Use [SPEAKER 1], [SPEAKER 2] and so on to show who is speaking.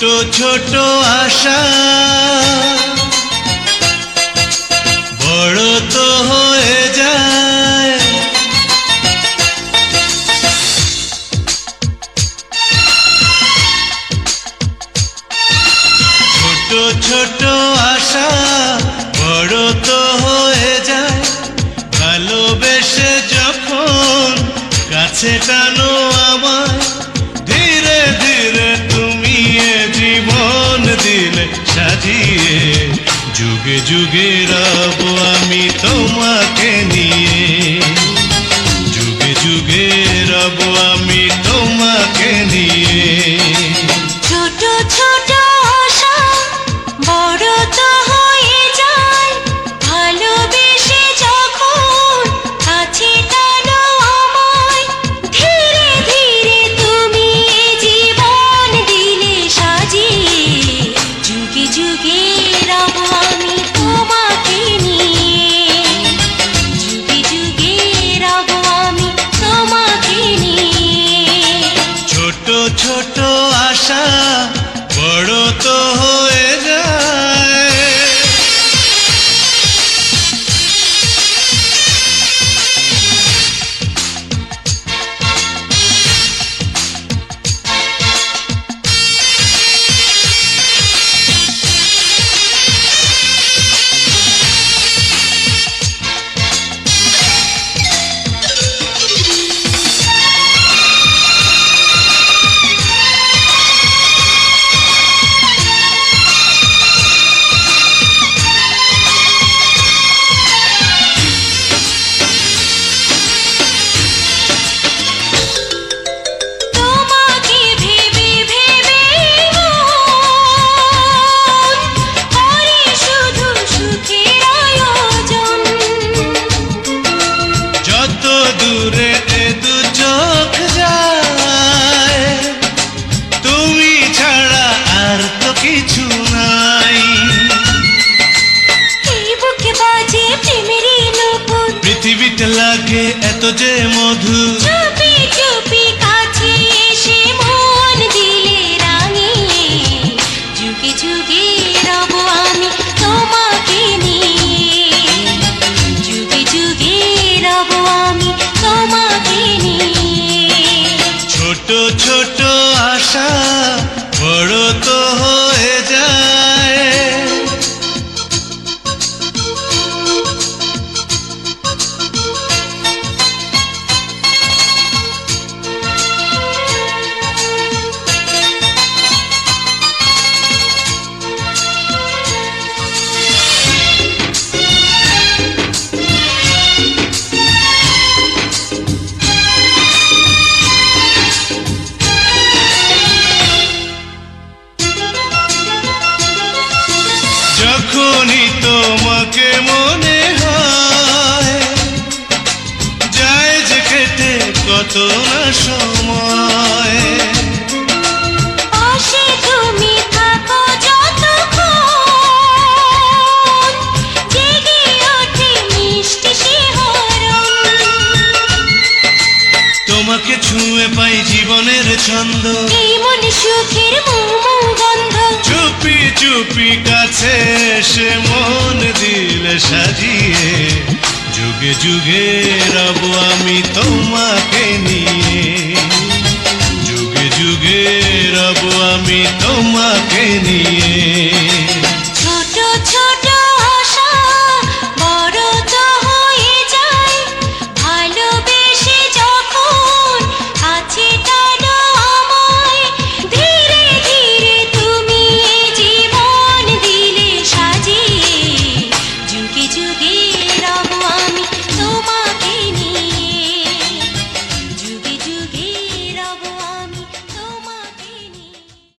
[SPEAKER 1] ছোট ছোট আশা। বড় তো হয়ে যায়। ছোট ছোট আশা বড় তো হয়ে যায়। ভালোবেসে যখন কাছে টানো আমায় সাজিয়ে যুগে যুগে রব আমি তোমাকে নিয়ে।
[SPEAKER 2] ছোট আশা
[SPEAKER 1] লাগে এত যে মধু।
[SPEAKER 2] চুপি চুপি কাছে এসে মন দিলে রাঙিয়ে। যুগে যুগে রব আমি তোমাকে নিয়ে। যুগে যুগে রব আমি তোমাকে নিয়ে।
[SPEAKER 1] ছোট ছোট আশা বড় তো হয়ে যায়। তোমাকে মনে হয়। যায় যে কেটে কত না সময়। প্রেমের ছন্দ।
[SPEAKER 2] এই মনে সুখের গন্ধ।
[SPEAKER 1] চুপি চুপি কাছে সে মন দিল সাজিয়ে। যুগে যুগে রব আমি তোমাকে নিয়ে। যুগে যুগে রব আমি তোমাকে নিয়ে।